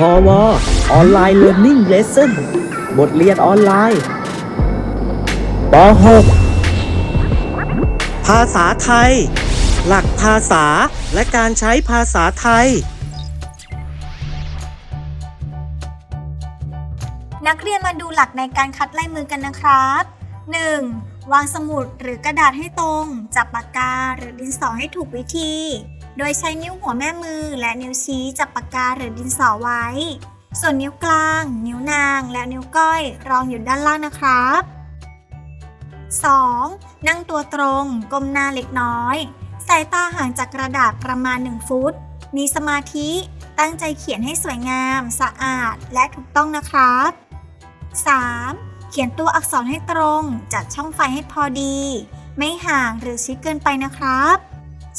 พอวออนไลน์เรียน i ิ g เลส s o n บทเรียนออนไลน์ป .6 ภาษาไทย หลักภาษาและการใช้ภาษาไทย นักเรียนมาดูหลักในการคัดลายมือกันนะครับ 1. วางสมุดหรือกระดาษให้ตรง จับปากกาหรือดินสอให้ถูกวิธี โดยใช้นิ้วหัวแม่มือและนิ้วชี้จับปากกาหรือดินสอไว้ ส่วนนิ้วกลาง นิ้วนาง และนิ้วก้อยรองอยู่ด้านล่างนะครับ 2. นั่งตัวตรง ก้มหน้าเล็กน้อย สายตาห่างจากกระดาษประมาณ 1 ฟุต มีสมาธิ ตั้งใจเขียนให้สวยงาม สะอาด และถูกต้องนะครับ 3. เขียนตัวอักษรให้ตรง จัดช่องไฟให้พอดี ไม่ห่างหรือชิดเกินไปนะครับ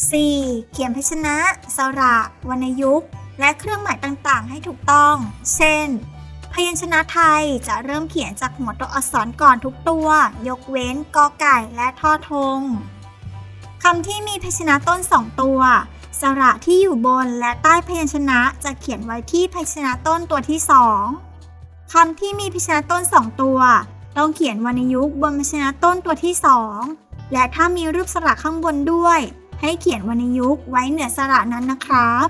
4. เขียนพยัญชนะ สระ วรรณยุกต์ และเครื่องหมายต่างๆ ให้ถูกต้อง เช่น พยัญชนะไทยจะเริ่มเขียนจากหัวตัวอักษรก่อนทุกตัว ยกเว้นกอไก่และทอทงคำที่มีพยัญชนะต้น2ตัว สระที่อยู่บนและใต้พยัญชนะจะเขียนไว้ที่พยัญชนะต้นตัวที่2คำที่มีพยัญชนะต้น2ตัว ต้องเขียนวรรณยุกต์บนพยัญชนะต้นตัวที่2และถ้ามีรูปสระข้างบนด้วย ให้เขียนวรรณยุกต์ไว้เหนือสระนั้นนะครับ